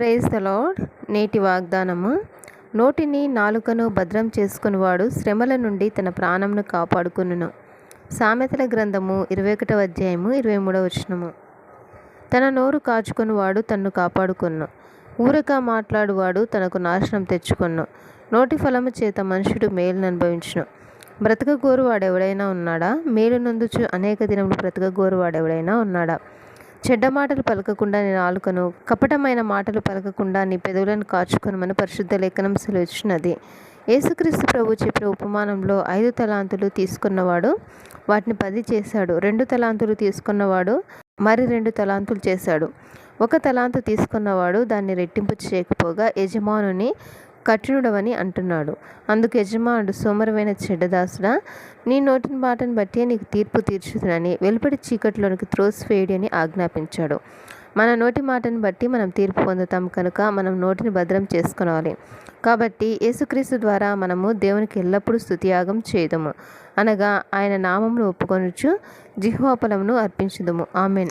Praise the నేటి వాగ్దానము. నోటిని నాలుకను భద్రం చేసుకునివాడు శ్రమల నుండి తన ప్రాణంను కాపాడుకును సామెతల గ్రంథము ఇరవై ఒకటవ అధ్యాయము ఇరవై మూడవ వచనము. తన నోరు కాచుకునివాడు తన్ను కాపాడుకున్ను. ఊరక మాట్లాడువాడు తనకు నాశనం తెచ్చుకున్ను. నోటి ఫలము చేత మనుషుడు మేలును అనుభవించును బ్రతకగోరువాడెవడైనా ఉన్నాడా? మేలు నందుచు అనేక దినములు బ్రతకగోరువాడెవడైనా ఉన్నాడా? చెడ్డ మాటలు పలకకుండా నీ నాలుకను కపటమైన మాటలు పలకకుండా నీ పెదవులను కాచుకొనమని పరిశుద్ధ లేఖనం సెలవిచ్చినది. యేసుక్రీస్తు ప్రభు చెప్పిన ఉపమానంలో ఐదు తలాంతులు తీసుకున్నవాడు వాటిని పది చేశాడు. రెండు తలాంతులు తీసుకున్నవాడు మరి రెండు తలాంతులు చేశాడు. ఒక తలాంతు తీసుకున్నవాడు దాన్ని రెట్టింపు చేయకపోగా యజమానుని కఠినుడవని అంటున్నాడు. అందుకు యజమానుడు సోమరమైన చెడ్డదాసుడా నీ నోటిని మాటను బట్టి నీకు తీర్పు తీర్చుతునని వెలుపడి చీకటిలోనికి త్రోసివేయడి అని ఆజ్ఞాపించాడు. మన నోటి మాటను బట్టి మనం తీర్పు పొందుతాం కనుక మనం నోటిని భద్రం చేసుకోవాలి. కాబట్టి యేసుక్రీస్తు ద్వారా మనము దేవునికి ఎల్లప్పుడూ స్థుతియాగం చేయదము. అనగా ఆయన నామమును ఒప్పుకొనుచు జిహ్వాపలమును అర్పించుదము. ఆమెన్.